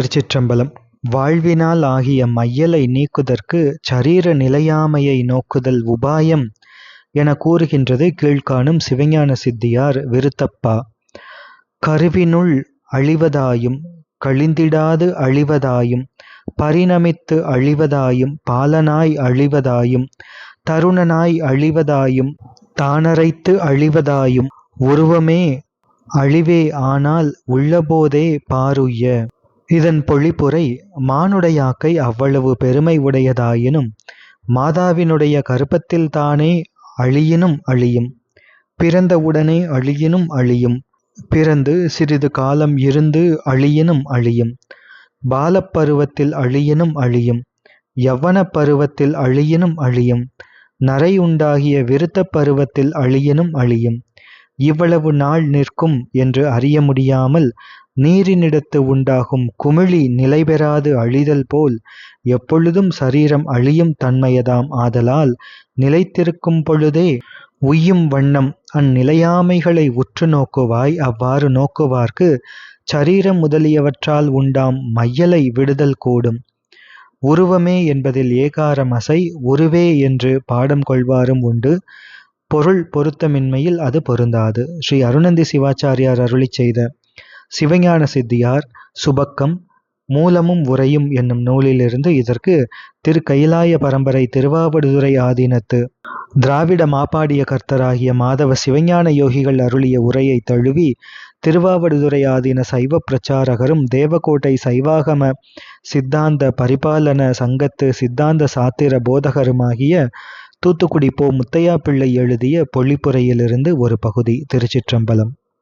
திருச்சிற்றம்பலம். வாழ்வினால் ஆகிய மையலை நீக்குதற்கு சரீர நிலையாமையை நோக்குதல் உபாயம் என கூறுகின்றது கீழ்காணும் சிவஞான சித்தியார் விருத்தப்பா. கருவினுள் அழிவதாயும் கழிந்திடாது அழிவதாயும் பரிணமித்து அழிவதாயும் பாலனாய் அழிவதாயும் தருணனாய் அழிவதாயும் தானரைத்து அழிவதாயும் உருவமே அழிவே ஆனால் உள்ளபோதே பாருய்ய. இதன் பொழிப்புரை மானுடையாக்கை அவ்வளவு பெருமை உடையதாயினும் மாதாவினுடைய கருப்பத்தில்தானே அழியினும் அழியும் பிறந்த உடனே அழியினும் அழியும் பிறந்து சிறிது காலம் இருந்து அழியினும் அழியும் பாலப்பருவத்தில் அழியினும் அழியும் யவன பருவத்தில் அழியினும் அழியும் நரை உண்டாகிய விருத்தப் பருவத்தில் அழியினும் அழியும் இவ்வளவு நாள் நிற்கும் என்று அறிய முடியாமல் நீரினிடத்து உண்டாகும் குமிழி நிலைபெறாது அழிதல் போல் எப்பொழுதும் சரீரம் அழியும் தன்மையதாம் ஆதலால் நிலைத்திருக்கும் பொழுதே உய்யும் வண்ணம் அந்நிலையாமைகளை உற்று நோக்குவாய் அவ்வாறு நோக்குவார்க்கு சரீரம் முதலியவற்றால் உண்டாம் மையலை விடுதல் கூடும். உருவமே என்பதில் ஏகாரம் அசை உருவே என்று பாடம் கொள்வாரும் உண்டு. பொருள் பொருத்தமின்மையில் அது பொருந்தாது. ஸ்ரீ அருணந்தி சிவாச்சாரியார் அருளிச் செய்த சிவஞான சித்தியார் சுபக்கம் மூலமும் உரையும் என்னும் நூலிலிருந்து இதற்கு திரு கைலாய பரம்பரை திருவாவடுதுறை ஆதீனத்து திராவிட மாப்பாடிய கர்த்தராகிய மாதவ சிவஞான யோகிகள் அருளிய உரையை தழுவி திருவாவடுதுறை ஆதீன சைவ பிரச்சாரகரும் தேவகோட்டை சைவாகம சித்தாந்த பரிபாலன சங்கத்து சித்தாந்த சாத்திர போதகருமாகிய தூத்துக்குடி போ முத்தையா பிள்ளை எழுதிய பொழிப்புரையிலிருந்து ஒரு பகுதி திருச்சிற்றம்பலம்.